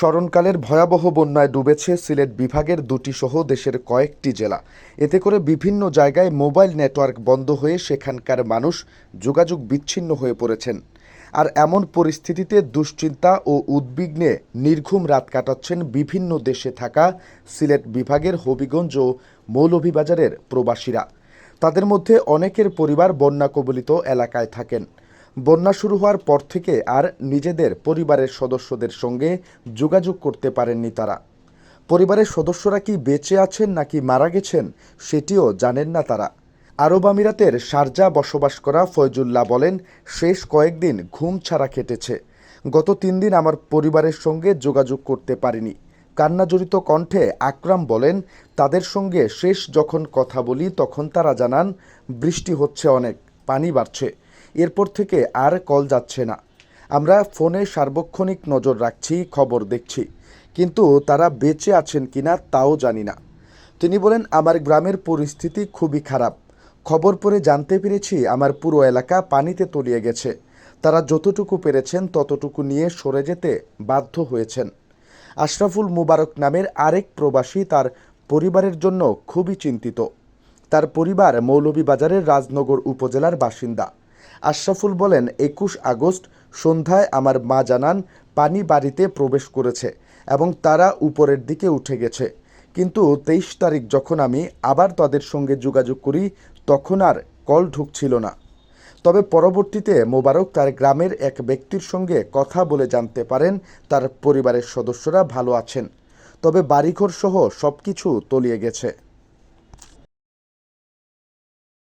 স্মরণকালের ভয়াবহ বন্যায় ডুবেছে সিলেট বিভাগের দুটি সহ দেশের কয়েকটি জেলা। এতে করে বিভিন্ন জায়গায় মোবাইল নেটওয়ার্ক বন্ধ হয়ে সেখানকার মানুষ যোগাযোগ বিচ্ছিন্ন হয়ে পড়েছেন। আর এমন পরিস্থিতিতে দুশ্চিন্তা ও উদ্বিগ্নে নির্ঘুম রাত কাটাচ্ছেন বিভিন্ন দেশে থাকা সিলেট বিভাগের হবিগঞ্জ ও মৌলভীবাজারের প্রবাসীরা। তাদের মধ্যে অনেকের পরিবার বন্যা কবলিত এলাকায় থাকেন। বন্যা শুরু হওয়ার পর থেকে আর নিজেদের পরিবারের সদস্যদের সঙ্গে যোগাযোগ করতে পারেননি তারা। পরিবারের সদস্যরা কি বেঁচে আছেন নাকি মারা গেছেন সেটিও জানেন না তারা। আরব আমিরাতের শারজা বসবাস করা ফয়জুল্লাহ বলেন, শেষ কয়েকদিন ঘুম ছাড়া কেটেছে। গত তিন দিন আমার পরিবারের সঙ্গে যোগাযোগ করতে পারিনি। কান্নাজড়িত কণ্ঠে আকরাম বলেন, তাদের সঙ্গে শেষ যখন কথা বলি তখন তারা জানান, বৃষ্টি হচ্ছে অনেক, পানি বাড়ছে। এরপর থেকে আর কল যাচ্ছে না। আমরা ফোনে সার্বক্ষণিক নজর রাখছি, খবর দেখছি। কিন্তু তারা বেঁচে আছেন কিনা তাও জানি না। তিনি বলেন, আমার গ্রামের পরিস্থিতি খুবই খারাপ। খবর পড়ে জানতে পেরেছি আমার পুরো এলাকা পানিতে তলিয়ে গেছে। তারা যতটুকু পেরেছেন ততটুকু নিয়ে সরে যেতে বাধ্য হয়েছেন। আশরাফুল মুবারক নামের আরেক প্রবাসী তার পরিবারের জন্য খুবই চিন্তিত। তার পরিবার মৌলভীবাজারের রাজনগর উপজেলার বাসিন্দা। আশরাফুল বলেন, একুশ আগস্ট সন্ধ্যায় আমার মা জানান পানি বাড়িতে প্রবেশ করেছে এবং তারা উপরের দিকে উঠে গেছে। কিন্তু তেইশ তারিখ যখন আমি আবার তাদের সঙ্গে যোগাযোগ করি, তখন আর কল ঢুকছিল না। তবে পরবর্তীতে মোবারক তার গ্রামের এক ব্যক্তির সঙ্গে কথা বলে জানতে পারেন, তার পরিবারের সদস্যরা ভালো আছেন। তবে বাড়িঘর সহ সব কিছু তলিয়ে গেছে।